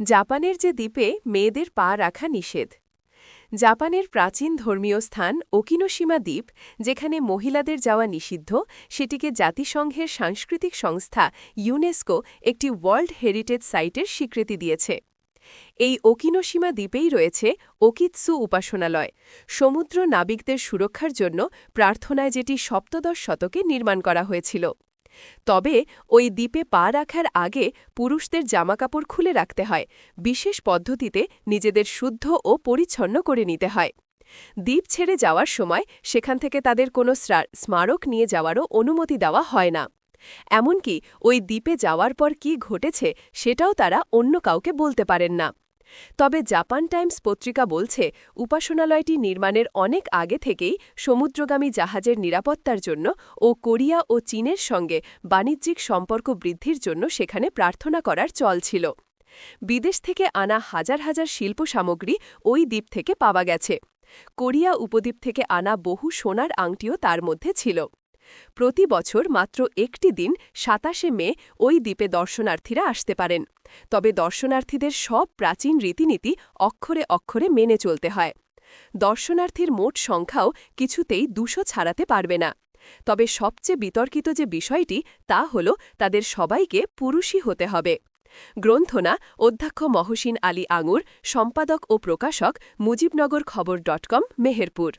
জাপানের যে দ্বীপে মেয়েদের পা রাখা নিষেধ। জাপানের প্রাচীন ধর্মীয় স্থান ওকিনোসীমা দ্বীপ, যেখানে মহিলাদের যাওয়া নিষিদ্ধ, সেটিকে জাতিসংঘের সাংস্কৃতিক সংস্থা ইউনেস্কো একটি ওয়ার্ল্ড হেরিটেজ সাইটের স্বীকৃতি দিয়েছে। এই ওকিনোসীমা দ্বীপেই রয়েছে ওকিৎসু উপাসনালয়, সমুদ্র নাবিকদের সুরক্ষার জন্য প্রার্থনায় যেটি সপ্তদশ শতকে নির্মাণ করা হয়েছিল। তবে ওই দ্বীপে পা রাখার আগে পুরুষদের জামাকাপড় খুলে রাখতে হয়, বিশেষ পদ্ধতিতে নিজেদের শুদ্ধ ও পরিচ্ছন্ন করে নিতে হয়। দ্বীপ ছেড়ে যাওয়ার সময় সেখান থেকে তাদের কোনো স্মারক নিয়ে যাওয়ারও অনুমতি দেওয়া হয় না। এমনকি ওই দ্বীপে যাওয়ার পর কি ঘটেছে সেটাও তারা অন্য কাউকে বলতে পারেন না। তবে জাপান টাইমস পত্রিকা বলছে, উপাসনালয়টি নির্মাণের অনেক আগে থেকেই সমুদ্রগামী জাহাজের নিরাপত্তার জন্য ও কোরিয়া ও চীনের সঙ্গে বাণিজ্যিক সম্পর্ক বৃদ্ধির জন্য সেখানে প্রার্থনা করার চল ছিল। বিদেশ থেকে আনা হাজার হাজার শিল্প সামগ্রী ওই দ্বীপ থেকে পাওয়া গেছে। কোরিয়া উপদ্বীপ থেকে আনা বহু সোনার আংটিও তার মধ্যে ছিল। প্রতি বছর মাত্র একটি দিন সাতাশে মে ওই দ্বীপে দর্শনার্থীরা আসতে পারেন। তবে দর্শনার্থীদের সব প্রাচীন রীতিনীতি অক্ষরে অক্ষরে মেনে চলতে হয়। দর্শনার্থীর মোট সংখ্যাও কিছুতেই দুশো ছাড়াতে পারবে না। তবে সবচেয়ে বিতর্কিত যে বিষয়টি তা হল তাদের সবাইকে পুরুষই হতে হবে। গ্রন্থনা অধ্যক্ষ মহসিন আলী আঙুর, সম্পাদক ও প্রকাশক মুজিবনগর খবর ডট কম, মেহেরপুর।